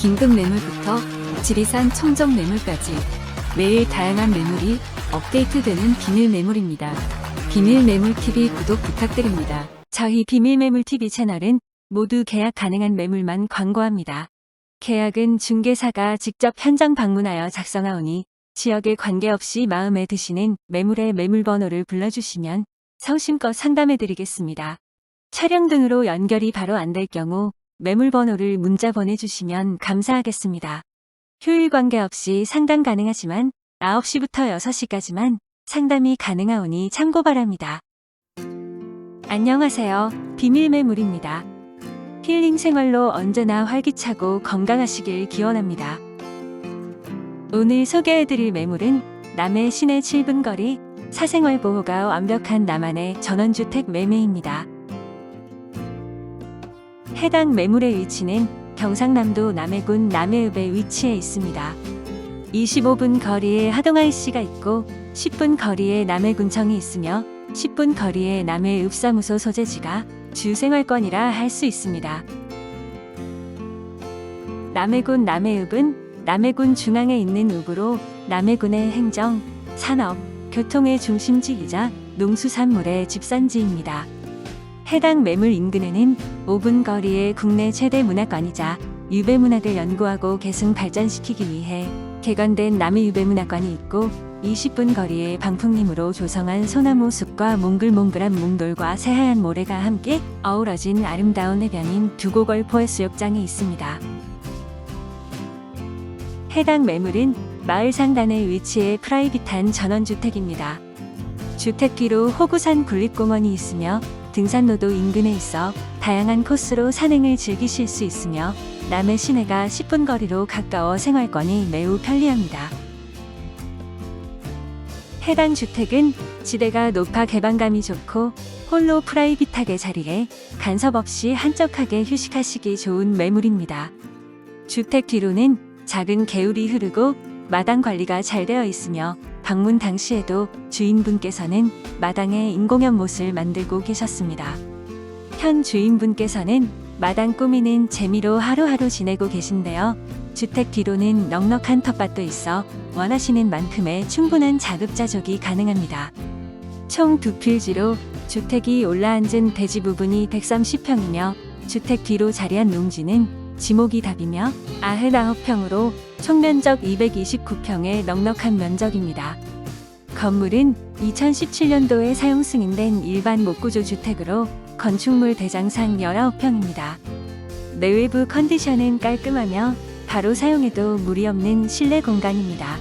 긴급 매물부터 지리산 청정 매물까지 매일 다양한 매물이 업데이트되는 비밀 매물입니다. 비밀 매물 TV 구독 부탁드립니다. 저희 비밀 매물 TV 채널은 모두 계약 가능한 매물만 광고합니다. 계약은 중개사가 직접 현장 방문하여 작성하오니 지역에 관계없이 마음에 드시는 매물의 매물 번호를 불러주시면 성심껏 상담해드리겠습니다. 촬영 등으로 연결이 바로 안 될 경우 매물 번호를 문자 보내주시면 감사하겠습니다. 휴일 관계없이 상담 가능하지만 9시부터 6시까지만 상담이 가능하오니 참고 바랍니다. 안녕하세요. 비밀 매물입니다. 힐링 생활로 언제나 활기차고 건강하시길 기원합니다. 오늘 소개해드릴 매물은 남해 시내 7분 거리 사생활 보호가 완벽한 남한의 전원주택 매매입니다. 해당 매물의 위치는 경상남도 남해군 남해읍에 위치해 있습니다. 25분 거리에 하동IC가 있고 10분 거리에 남해군청이 있으며 10분 거리에 남해읍사무소 소재지가 주생활권이라 할 수 있습니다. 남해군 남해읍은 남해군 중앙에 있는 읍으로 남해군의 행정, 산업, 교통의 중심지이자 농수산물의 집산지입니다. 해당 매물 인근에는 5분 거리의 국내 최대 문화관이자 유배문학을 연구하고 계승 발전시키기 위해 개관된 남해유배문학관이 있고 20분 거리에 방풍림으로 조성한 소나무 숲과 몽글몽글한 몽돌과 새하얀 모래가 함께 어우러진 아름다운 해변인 두고골포 해수욕장이 있습니다. 해당 매물은 마을 상단에 위치해 프라이빗한 전원주택입니다. 주택 뒤로 호구산 군립공원이 있으며 등산로도 인근에 있어 다양한 코스로 산행을 즐기실 수 있으며 남해 시내가 10분 거리로 가까워 생활권이 매우 편리합니다. 해당 주택은 지대가 높아 개방감이 좋고 홀로 프라이빗하게 자리해 간섭 없이 한적하게 휴식하시기 좋은 매물입니다. 주택 뒤로는 작은 개울이 흐르고 마당 관리가 잘 되어 있으며 방문 당시에도 주인분께서는 마당에 인공연 못을 만들고 계셨습니다. 현 주인분께서는 마당 꾸미는 재미로 하루하루 지내고 계신데요. 주택 뒤로는 넉넉한 텃밭도 있어 원하시는 만큼의 충분한 자급자족이 가능합니다. 총 두 필지로 주택이 올라앉은 대지 부분이 130평이며 주택 뒤로 자리한 농지는 지목이 답이며 99평으로 총면적 229평의 넉넉한 면적입니다. 건물은 2017년도에 사용 승인된 일반 목구조 주택으로 건축물 대장상 19평입니다. 내외부 컨디션은 깔끔하며 바로 사용해도 무리 없는 실내 공간입니다.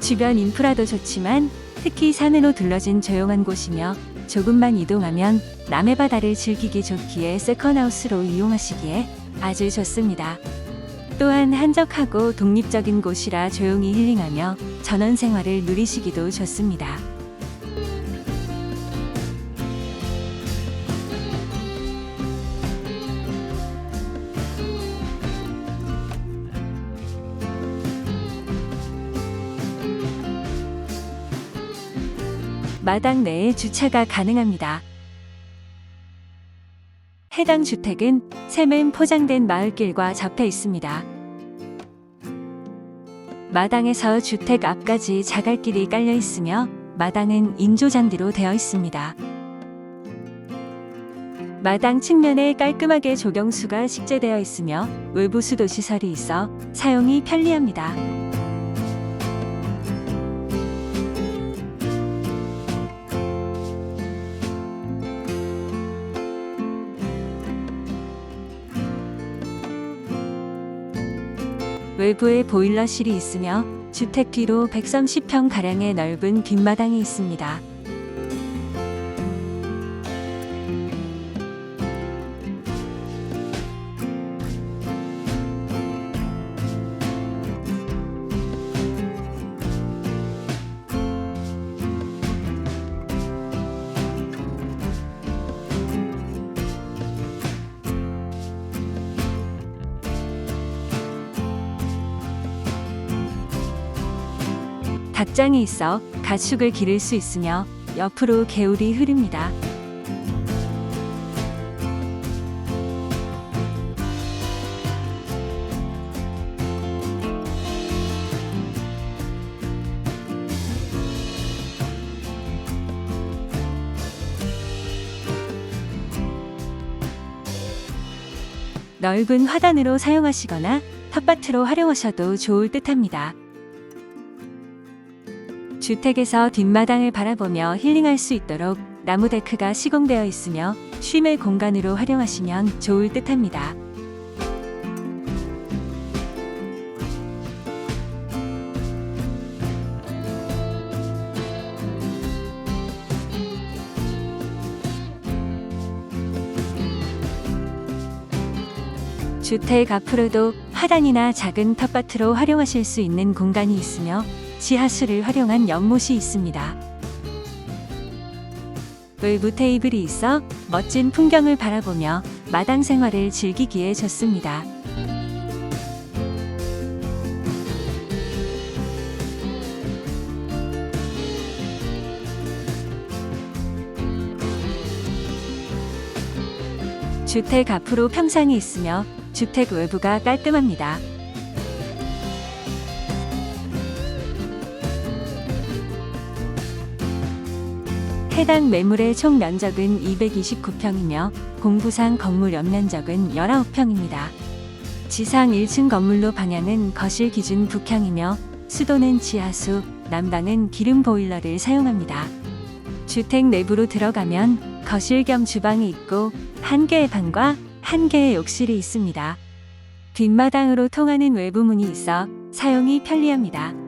주변 인프라도 좋지만 특히 산으로 둘러진 조용한 곳이며 조금만 이동하면 남해 바다를 즐기기 좋기에 세컨하우스로 이용하시기에 아주 좋습니다. 또한 한적하고 독립적인 곳이라 조용히 힐링하며 전원 생활을 누리시기도 좋습니다. 마당 내에 주차가 가능합니다. 해당 주택은 세면 포장된 마을길과 접해 있습니다. 마당에서 주택 앞까지 자갈길이 깔려 있으며 마당은 인조잔디로 되어 있습니다. 마당 측면에 깔끔하게 조경수가 식재되어 있으며 외부 수도 시설이 있어 사용이 편리합니다. 외부에 보일러실이 있으며 주택 뒤로 130평 가량의 넓은 뒷마당이 있습니다. 닭장이 있어 가축을 기를 수 있으며 옆으로 개울이 흐릅니다. 넓은 화단으로 사용하시거나 텃밭으로 활용하셔도 좋을 듯합니다. 주택에서 뒷마당을 바라보며 힐링할 수 있도록 나무 데크가 시공되어 있으며 쉼의 공간으로 활용하시면 좋을 듯합니다. 주택 앞으로도 하단이나 작은 텃밭으로 활용하실 수 있는 공간이 있으며 지하수를 활용한 연못이 있습니다. 외부 테이블이 있어 멋진 풍경을 바라보며 마당 생활을 즐기기에 좋습니다. 주택 앞으로 평상이 있으며 주택 외부가 깔끔합니다. 해당 매물의 총 면적은 229평이며 공부상 건물 연면적은 19평입니다. 지상 1층 건물로 방향은 거실 기준 북향이며 수도는 지하수, 난방은 기름 보일러를 사용합니다. 주택 내부로 들어가면 거실 겸 주방이 있고 한 개의 방과 한 개의 욕실이 있습니다. 뒷마당으로 통하는 외부 문이 있어 사용이 편리합니다.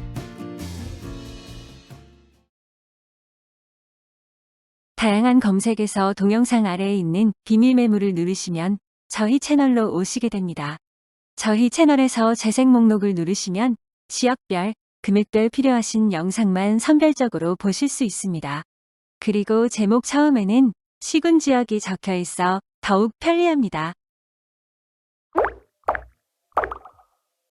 다양한 검색에서 동영상 아래에 있는 비밀 매물을 누르시면 저희 채널로 오시게 됩니다. 저희 채널에서 재생 목록을 누르시면 지역별, 금액별 필요하신 영상만 선별적으로 보실 수 있습니다. 그리고 제목 처음에는 시군 지역이 적혀 있어 더욱 편리합니다.